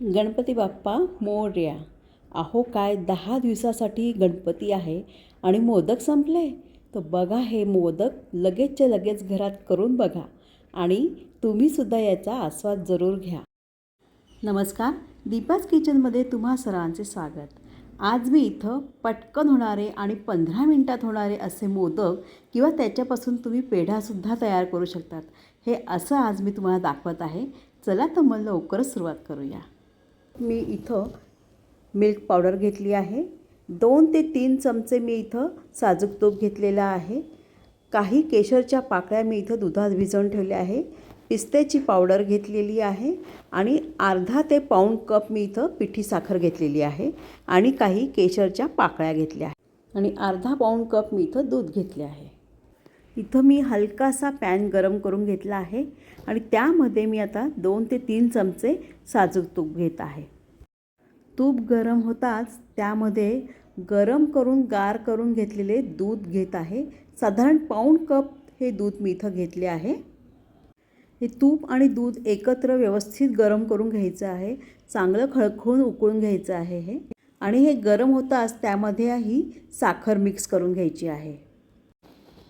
गणपती बाप्पा मोर्या. अहो काय दहा दिवसासाठी गणपती आहे आणि मोदक संपले? तर बघा हे मोदक लगेचच्या लगेच घरात करून बघा आणि तुम्हीसुद्धा याचा आस्वाद जरूर घ्या. नमस्कार. दीपाच किचनमध्ये तुम्हा सर्वांचे स्वागत. आज मी इथं पटकन होणारे आणि पंधरा मिनटात होणारे असे मोदक किंवा त्याच्यापासून तुम्ही पेढासुद्धा तयार करू शकतात. हे असं आज मी तुम्हाला दाखवत आहे. चला तर मग लवकरच सुरुवात करूया. मी इथं मिल्क पावडर घेतली आहे. दोन ते तीन चमचे मी इथं साजूक तूप घेतलेलं आहे. काही केशरच्या पाकळ्या मी इथं दुधात भिजवून ठेवल्या आहे. पिस्त्याची पावडर घेतलेली आहे आणि अर्धा ते पाऊण कप मी इथं पिठी साखर घेतलेली आहे आणि काही केशरच्या पाकळ्या घेतल्या आहे. आणि अर्धा पाऊण कप मी इथं दूध घेतले आहे. इथं मी हलकासा पॅन गरम करून घेतला आहे आणि त्यामध्ये मी आता दोन ते तीन चमचे साजूक तूप घेत आहे. तूप गरम होताच त्यामध्ये गरम करून गार करून घेतलेले दूध घेत आहे. साधारण पाऊण कप हे दूध मी इथं घेतले आहे. हे तूप आणि दूध एकत्र व्यवस्थित गरम करून घ्यायचं आहे. चांगलं खळखळून उकळून घ्यायचं आहे हे. आणि हे गरम होताच त्यामध्ये ही साखर मिक्स करून घ्यायची आहे.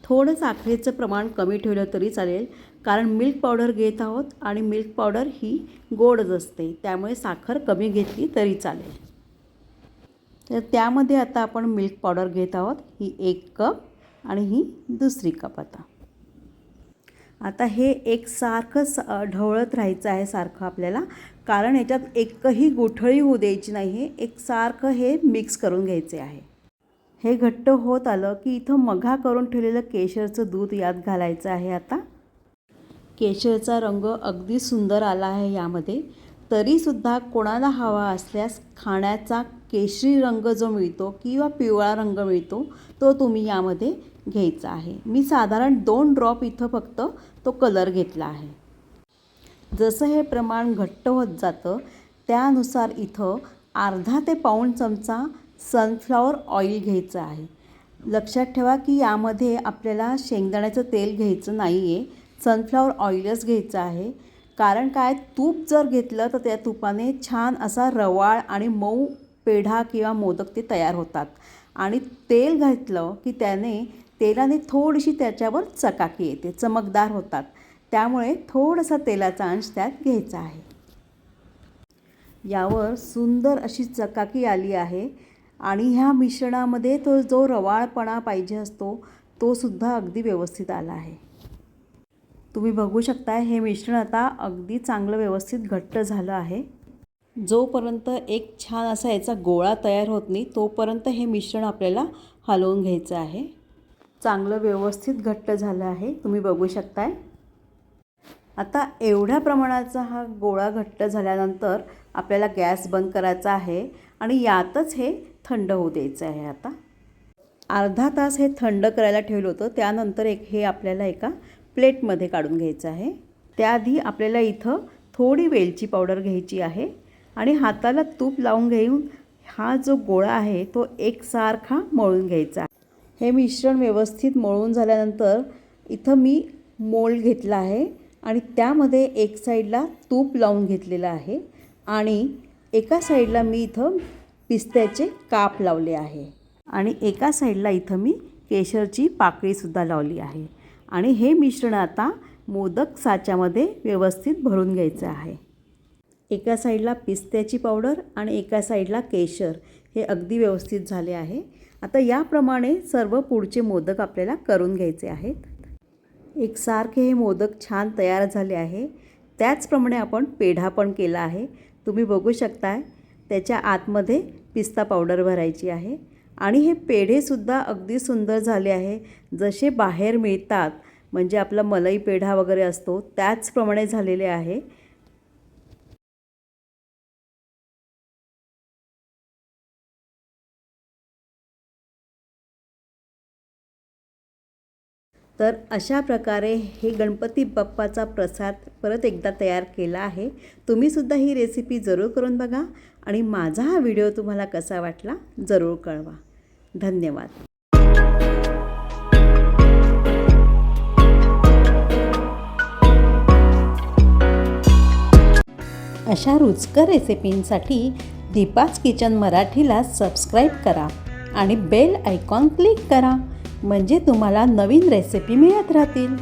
थोडं साखरेचं प्रमाण कमी ठेवलं तरी चालेल कारण मिल्क पावडर घेत आहोत आणि मिल्क पावडर ही गोडच असते त्यामुळे साखर कमी घेतली तरी चालेल. तर त्यामध्ये आता आपण मिल्क पावडर घेत आहोत ही एक कप आणि ही दुसरी कप आता. आता हे एक सारखं स ढवळत राहायचं आहे सारखं आपल्याला कारण याच्यात एकही गुठळी होऊ द्यायची नाही आहे एकसारखं हे मिक्स करून घ्यायचे आहे. हे घट्ट होत आलं की इथं मघा करून ठेवलेलं केशरचं दूध यात घालायचं आहे आता. केशरचा रंग अगदी सुंदर आला आहे यामध्ये. तरीसुद्धा कोणाला हवा असल्यास खाण्याचा केशरी रंग जो मिळतो किंवा पिवळा रंग मिळतो तो तुम्ही यामध्ये घ्यायचा आहे. मी साधारण दोन ड्रॉप इथं फक्त तो कलर घेतला आहे. जसं हे प्रमाण घट्ट होत जातं त्यानुसार इथं अर्धा ते पाऊण चमचा सनफ्लॉवर ऑइल घ्यायचं आहे. लक्षात ठेवा की यामध्ये आपल्याला शेंगदाण्याचं तेल घ्यायचं नाही आहे सनफ्लॉवर ऑइलच घ्यायचं आहे. कारण काय? तूप जर घेतलं तर त्या तुपाने छान असा रवाळ आणि मऊ पेढा किंवा मोदक ते तयार होतात. आणि तेल घातलं की त्याने तेलाने थोडीशी त्याच्यावर चकाकी येते चमकदार होतात. त्यामुळे थोडासा तेलाचा अंश त्यात घ्यायचा आहे. यावर सुंदर अशी चकाकी आली आहे. आणि ह्या मिश्रणामध्ये तो जो रवाळपणा पाहिजे असतो तो सुद्धा अगदी व्यवस्थित आला आहे. तुम्ही बघू शकता हे मिश्रण आता अगदी चांगलं व्यवस्थित घट्ट झालं आहे. जोपर्यंत एक छान असा याचा गोळा तयार होत नाही तोपर्यंत हे मिश्रण आपल्याला हलवून घ्यायचं आहे. चांगलं व्यवस्थित घट्ट झालं आहे. तुम्ही बघू शकताय. आता एवढ्या प्रमाणाचा हा गोळा घट्ट झाल्यानंतर आपल्याला गॅस बंद करायचा आहे आणि यातच हे थंड होऊ द्यायचं आहे आता. अर्धा तास हे थंड करायला ठेवलं होतं. त्यानंतर एक हे आपल्याला एका प्लेटमध्ये काढून घ्यायचं आहे. त्याआधी आपल्याला इथं थोडी वेलची पावडर घ्यायची आहे आणि हाताला तूप लावून घेऊन हा जो गोळा आहे तो एकसारखा मळून घ्यायचा हे मिश्रण व्यवस्थित मळून झाल्यानंतर इथं मी मोल्ड घेतला आहे आणि त्यामध्ये एक साईडला तूप लावून घेतलेलं आहे आणि एका साईडला मी इथं पिस्त्याचे काप लावले आहे. आणि एका साईडला इथं मी केशरची पाकळीसुद्धा लावली आहे. आणि हे मिश्रण आता मोदक साच्यामध्ये व्यवस्थित भरून घ्यायचं आहे. एका साईडला पिस्त्याची पावडर आणि एका साईडला केशर हे अगदी व्यवस्थित झाले आहे. आता याप्रमाणे सर्व पुढचे मोदक आपल्याला करून घ्यायचे आहेत. एकसारखे हे मोदक छान तयार झाले आहे. त्याचप्रमाणे आपण पेढा पण केला आहे. तुम्ही बघू शकताय त्याच्या आतमध्ये पिस्ता पावडर भरायची आहे. आणि हे पेढेसुद्धा अगदी सुंदर झाले आहे. जसे बाहेर मिळतात म्हणजे आपला मलई पेढा वगैरे असतो त्याचप्रमाणे झालेले आहे. तर अशा प्रकारे हे गणपती बाप्पाचा प्रसाद परत एकदा तयार केला आहे. तुम्हीसुद्धा ही रेसिपी जरूर करून बघा आणि माझा हा व्हिडिओ तुम्हाला कसा वाटला जरूर कळवा. धन्यवाद. अशा रुचकर रेसिपींसाठी दीपाज किचन मराठीला सबस्क्राईब करा आणि बेल आयकॉन क्लिक करा. म्हणजे तुम्हाला नवीन रेसिपी मिळत राहतील.